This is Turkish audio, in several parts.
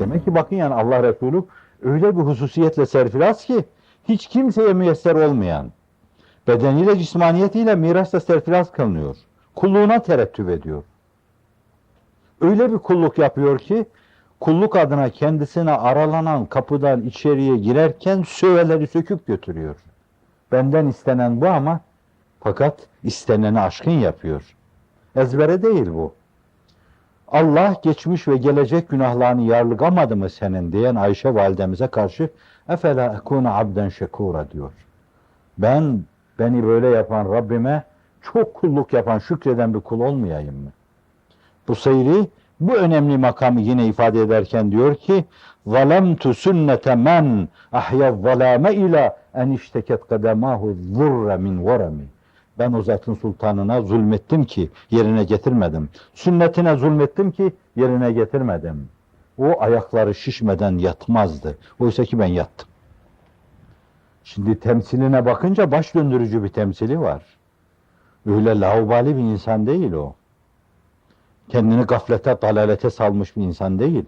Demek ki bakın yani Allah Resulü öyle bir hususiyetle serfiraz ki hiç kimseye müyesser olmayan, bedeniyle cismaniyetiyle mirasla serfiraz kılınıyor. Kulluğuna terettüp ediyor. Öyle bir kulluk yapıyor ki kulluk adına kendisine aralanan kapıdan içeriye girerken söveleri söküp götürüyor. Benden istenen bu ama fakat isteneni aşkın yapıyor. Ezbere değil bu. Allah geçmiş ve gelecek günahlarını yarlıgamadı mı senin diyen Ayşe validemize karşı efela ekuna abden şekura diyor. Ben beni böyle yapan Rabbime çok kulluk yapan şükreden bir kul olmayayım mı? Bu seyri bu önemli makamı yine ifade ederken diyor ki zalemtu sünnete men ahya zalame ila en işteket kademahu zurre min varami ben o zatın sultanına zulmettim ki yerine getirmedim. Sünnetine zulmettim ki yerine getirmedim. O ayakları şişmeden yatmazdı. Oysa ki ben yattım. Şimdi temsiline bakınca baş döndürücü bir temsili var. Öyle laubali bir insan değil o. Kendini gaflete, dalalete salmış bir insan değil.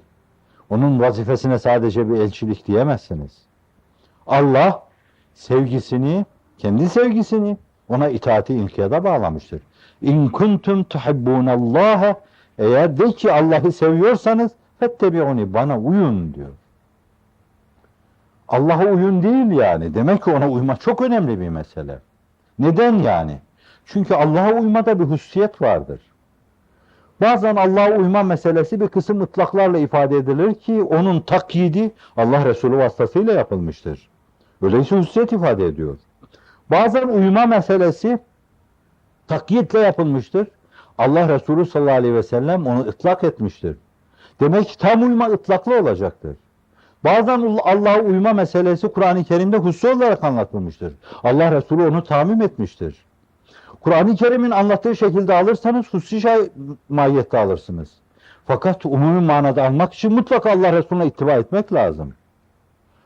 Onun vazifesine sadece bir elçilik diyemezsiniz. Allah sevgisini, kendi sevgisini ona itaati inkiyada bağlamıştır. İn kuntum tuhibbunallaha eğer de ki Allah'ı seviyorsanız fettebi'uni bana uyun diyor. Allah'a uyun değil yani. Demek ki ona uyma çok önemli bir mesele. Neden yani? Çünkü Allah'a uymada bir hususiyet vardır. Bazen Allah'a uyma meselesi bir kısım ıtlaklarla ifade edilir ki onun takyidi Allah Resulü vasıtasıyla yapılmıştır. Öyleyse hususiyet ifade ediyor. Bazen uyuma meselesi takyitle yapılmıştır. Allah Resulü sallallahu aleyhi ve sellem onu ıtlak etmiştir. Demek ki tam uyma ıtlaklı olacaktır. Bazen Allah'a uyma meselesi Kur'an-ı Kerim'de hususi olarak anlatılmıştır. Allah Resulü onu tamim etmiştir. Kur'an-ı Kerim'in anlattığı şekilde alırsanız hususi mahiyette alırsınız. Fakat umumi manada almak için mutlaka Allah Resulüne ittiba etmek lazım.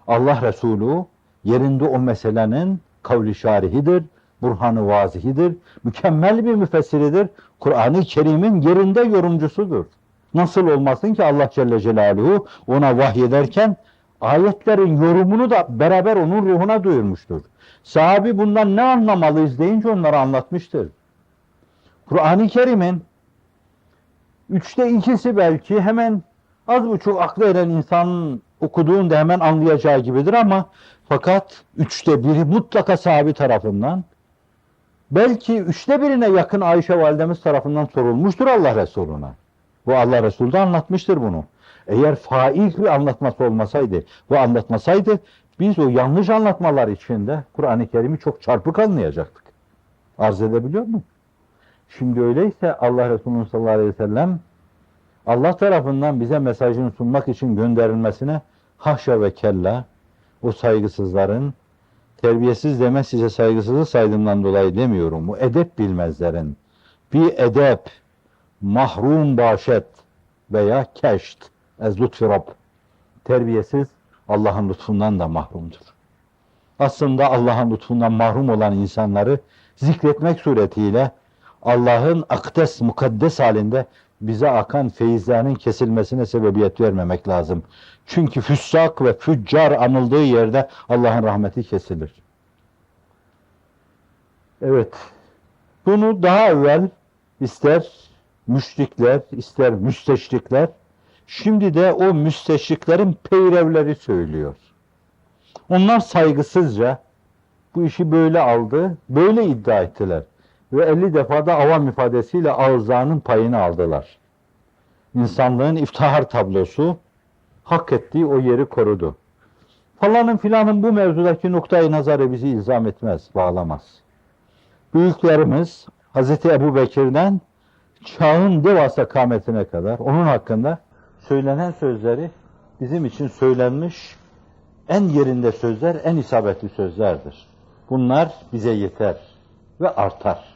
Allah Resulü yerinde o meselenin kavli şarihidir, burhanı vazihidir, mükemmel bir müfessiridir. Kur'an-ı Kerim'in yerinde yorumcusudur. Nasıl olmasın ki Allah Celle Celaluhu ona vahyederken ayetlerin yorumunu da beraber onun ruhuna duyurmuştur. Sahabi bundan ne anlamalıyız deyince onlara anlatmıştır. Kur'an-ı Kerim'in üçte ikisi belki hemen az buçuk aklı eren insanın okuduğunda hemen anlayacağı gibidir ama fakat üçte biri mutlaka sahabi tarafından belki üçte birine yakın Ayşe validemiz tarafından sorulmuştur Allah Resulü'ne. Bu Allah Resulü de anlatmıştır bunu. Eğer faik bir anlatması olmasaydı ve anlatmasaydı biz o yanlış anlatmalar içinde Kur'an-ı Kerim'i çok çarpık anlayacaktık. Arz edebiliyor mu? Şimdi öyleyse Allah Resulü sallallahu aleyhi ve sellem Allah tarafından bize mesajını sunmak için gönderilmesine haşa ve kella o saygısızların terbiyesiz deme size saygısızı saydığımdan dolayı demiyorum. Bu edep bilmezlerin bir edep mahrum başet veya keşt ez lütfi terbiyesiz Allah'ın lütfundan da mahrumdur. Aslında Allah'ın lütfundan mahrum olan insanları zikretmek suretiyle Allah'ın akdes, mukaddes halinde bize akan feyizlerinin kesilmesine sebebiyet vermemek lazım. Çünkü füssak ve füccar anıldığı yerde Allah'ın rahmeti kesilir. Evet, bunu daha evvel ister müşrikler, ister müsteşrikler, şimdi de o müsteşriklerin peyrevleri söylüyor. Onlar saygısızca bu işi böyle aldı, böyle iddia ettiler. Ve 50 defada avam ifadesiyle ağızlarının payını aldılar. İnsanlığın iftihar tablosu hak ettiği o yeri korudu. Falanın filanın bu mevzudaki noktayı nazarı bizi ilzam etmez, bağlamaz. Büyüklerimiz Hz. Ebu Bekir'den çağın devasa kametine kadar onun hakkında söylenen sözleri bizim için söylenmiş en yerinde sözler, en isabetli sözlerdir. Bunlar bize yeter ve artar.